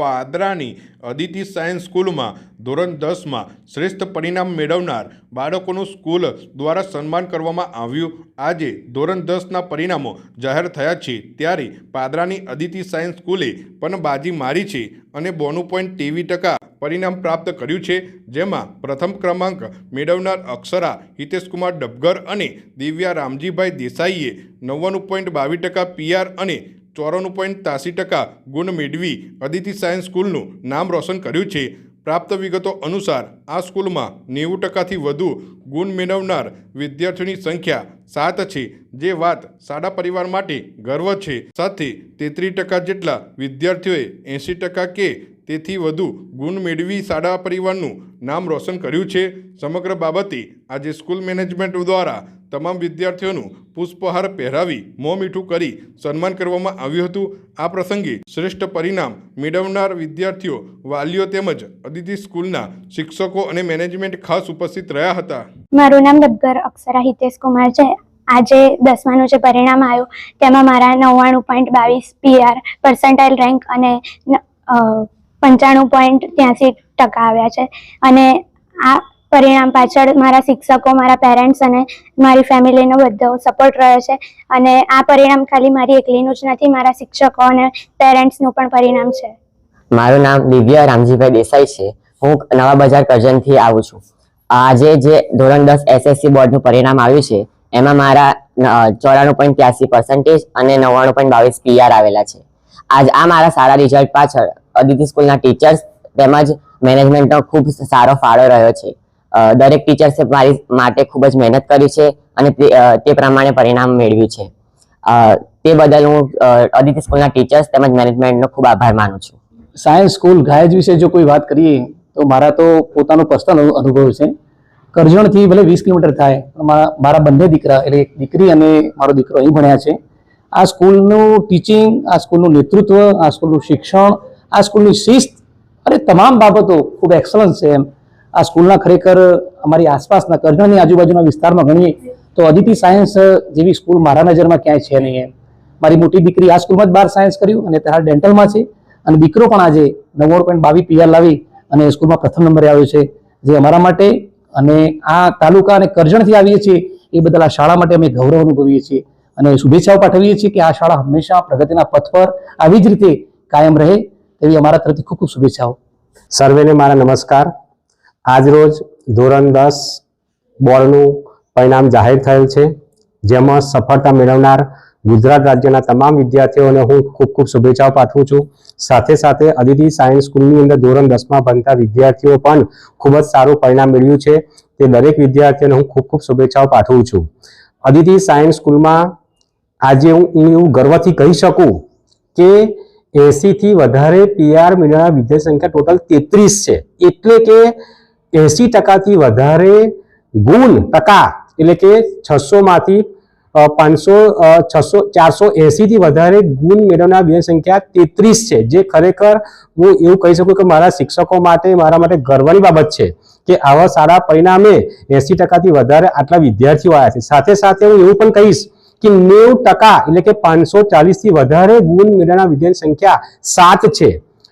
પાદરાની Aditi science સ્કૂલમાં ધોરણ દસમાં શ્રેષ્ઠ પરિણામ મેળવનાર બાળકોનું સ્કૂલ દ્વારા સન્માન કરવામાં આવ્યું. આજે ધોરણ દસના પરિણામો જાહેર થયા છે. ત્યારે પાદરાની અદિતિ સાયન્સ સ્કૂલે પણ બાજી મારી છે અને બોનું પોઈન્ટ તેવી ટકા પરિણામ પ્રાપ્ત કર્યું છે. જેમાં પ્રથમ ક્રમાંક મેળવનાર અક્ષરા હિતેશકુમાર ડબગર અને દિવ્યા રામજીભાઈ દેસાઈએ નવ્વાણું પોઈન્ટ બાવીસ ટકા પીઆર અને ચોરાણું પોઈન્ટ ત્યાસી ટકા ગુણ મેળવી અદિતિ સાયન્સ સ્કૂલનું નામ રોશન કર્યું છે. પ્રાપ્ત વિગતો અનુસાર આ સ્કૂલમાં નેવું ટકાથી વધુ ગુણ મેળવનાર વિદ્યાર્થીઓની સંખ્યા સાત છે, જે વાત સાડા પરિવાર માટે ગર્વ છે. સાથે તેત્રીસ ટકા જેટલા વિદ્યાર્થીઓએ એંસી ટકા કે તેથી વધુ ગુણ મેળવી શાળા પરિવારનું નામ રોશન કર્યું છે. સમગ્ર બાબતે આજે સ્કૂલ મેનેજમેન્ટ દ્વારા તમામ વિદ્યાર્થીઓનું પુષ્પહાર પહેરાવી મોં મીઠું કરી સન્માન કરવામાં આવ્યું હતું. આ પ્રસંગે શ્રેષ્ઠ પરિણામ મેળવનાર વિદ્યાર્થીઓ, વાલીઓ તેમજ અદિતિ સ્કૂલના શિક્ષકો અને મેનેજમેન્ટ ખાસ ઉપસ્થિત રહ્યા હતા. મારું નામ ડબગર અક્ષરા હિતેશ કુમાર છે. આજે દસમાનું જે પરિણામ આવ્યું, તેમાં મારા નવ્વાણું પોઈન્ટ બાવીસ પીઆર પર્સન્ટાઇલ રેન્ક અને પંચાણું પોઈન્ટ ત્યાંસી ટકા આવ્યા છે. અને આ પરિણામ પાછળ મારા શિક્ષકો, મારા પેરેન્ટ્સ અને મારી ફેમિલીનો બધો સપોર્ટ રહ્યો છે. અને આ પરિણામ ખાલી મારી એકલીનું જ નથી, મારા શિક્ષકો અને પેરેન્ટ્સનું પણ પરિણામ છે. મારું નામ દિવ્ય રામજીભાઈ દેસાઈ છે. હું નવા બજાર કરજણથી આવું છું. આજે જે ધોરણ દસ એસએસસી બોર્ડનું પરિણામ આવ્યું છે, એમાં મારા ચોરાણું પોઈન્ટ ત્યાસી પર્સન્ટેજ અને નવ્વાણું પોઈન્ટ બાવીસ પીઆર આવેલા છે. આજ આ મારા સારા રિઝલ્ટ પાછળ, અદિતિ સ્કૂલના ટીચર્સ તેમજ મેનેજમેન્ટનો ખૂબ સારો ફાળો રહ્યો છે. દરેક ટીચર્સે મારી માટે ખૂબ જ મહેનત કરી છે અને તે પ્રમાણે પરિણામ મેળવ્યું છે. તે બદલ હું અદિતિ સ્કૂલના ટીચર્સ તેમજ મેનેજમેન્ટનો ખૂબ આભાર માનું છું. સાયન્સ સ્કૂલ ઘાયજ વિશે જો કોઈ વાત કરીએ, તો મારા તો પોતાનો પર્સનલ અનુભવ છે. કરજણથી ભલે વીસ કિલોમીટર થાય મારા બંને દીકરા, એટલે એક દીકરી અને મારો દીકરો અહીં ભણ્યા છે. આ સ્કૂલનું ટીચિંગ આ સ્કૂલનું નેતૃત્વ, આ સ્કૂલનું શિક્ષણ, આ સ્કૂલની શિસ્ત અને તમામ બાબતો ખૂબ એક્સલન્સ છે એમ આ સ્કૂલના ખરેખર અમારી આસપાસના કરજણની આજુબાજુના વિસ્તારમાં ગણીએ તો અદિતિ સાયન્સ જેવી સ્કૂલ મારા નજરમાં ક્યાંય છે નહીં એમ. મારી મોટી દીકરી આ સ્કૂલમાં જ બાર સાયન્સ કર્યું અને ત્યારે ડેન્ટલમાં છે અને દીકરો પણ આજે નવ્વાણું પોઈન્ટ બાવીસ પીઆર લાવી અને સ્કૂલમાં પ્રથમ નંબરે આવ્યો છે. જે અમારા માટે અને આ તાલુકા અને કરજણથી આવીએ છીએ એ બદલ આ શાળા માટે અમે ગૌરવ અનુભવીએ છીએ અને શુભેચ્છાઓ પાઠવીએ છીએ કે આ શાળા હંમેશા પ્રગતિના પથ પર આવી જ રીતે કાયમ રહે તેવી અમારા તરફથી ખૂબ ખૂબ શુભેચ્છાઓ. સર્વેને મારા નમસ્કાર. આજરોજ ધોરણ દસ બોર્ડનું પરિણામ જાહેર થયેલ છે, જેમાં સફળતા મેળવનાર ગુજરાત રાજ્યના તમામ વિદ્યાર્થીઓને હું ખૂબ ખૂબ શુભેચ્છાઓ પાઠવું છું. સાથે સાથે અદિતિ સાયન્સ સ્કૂલની અંદર ધોરણ દસમાં ભણતા વિદ્યાર્થીઓ પણ ખૂબ જ સારું પરિણામ મેળવ્યું છે. તે દરેક વિદ્યાર્થીઓને હું ખૂબ ખૂબ શુભેચ્છાઓ પાઠવું છું. અદિતિ સાયન્સ સ્કૂલમાં આજે હું એવું ગર્વથી કહી શકું કે એસીથી વધારે પીઆર મેળવનાર વિદ્યાર્થી સંખ્યા ટોટલ તેત્રીસ છે. એટલે કે એસી ટકાથી વધારે ગુણ ટકા, એટલે કે છસો માંથી પાંચસો છસો, ચારસો એસી થી વધારે ગુણ મેળવનાર બે સંખ્યા તેત્રીસ છે. જે ખરેખર હું એવું કહી શકું કે મારા શિક્ષકો માટે, મારા માટે ગર્વની બાબત છે કે આવા સારા પરિણામે એસી ટકાથી વધારે આટલા વિદ્યાર્થીઓ આવ્યા છે. સાથે સાથે હું એવું પણ કહીશ કે નેવું ટકા, એટલે કે પાંચસો ચાલીસથી વધારે ગુણ મેળવનાર વિદ્યાર્થી સંખ્યા સાત છે.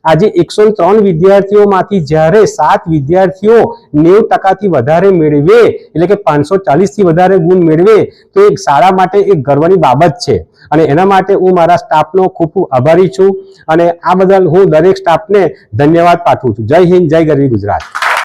આજે એકસો ત્રણ વિદ્યાર્થીઓમાંથી જ્યારે સાત વિદ્યાર્થીઓ નેવ ટકાથી વધારે મેળવે, એટલે કે પાંચસો ચાલીસથી વધારે ગુણ મેળવે, તો એ શાળા માટે એક ગર્વની બાબત છે. અને એના માટે હું મારા સ્ટાફનો ખૂબ ખૂબ આભારી છું. અને આ બદલ હું દરેક સ્ટાફને ધન્યવાદ પાઠવું છું. જય હિન્દ, જય ગરવી ગુજરાત.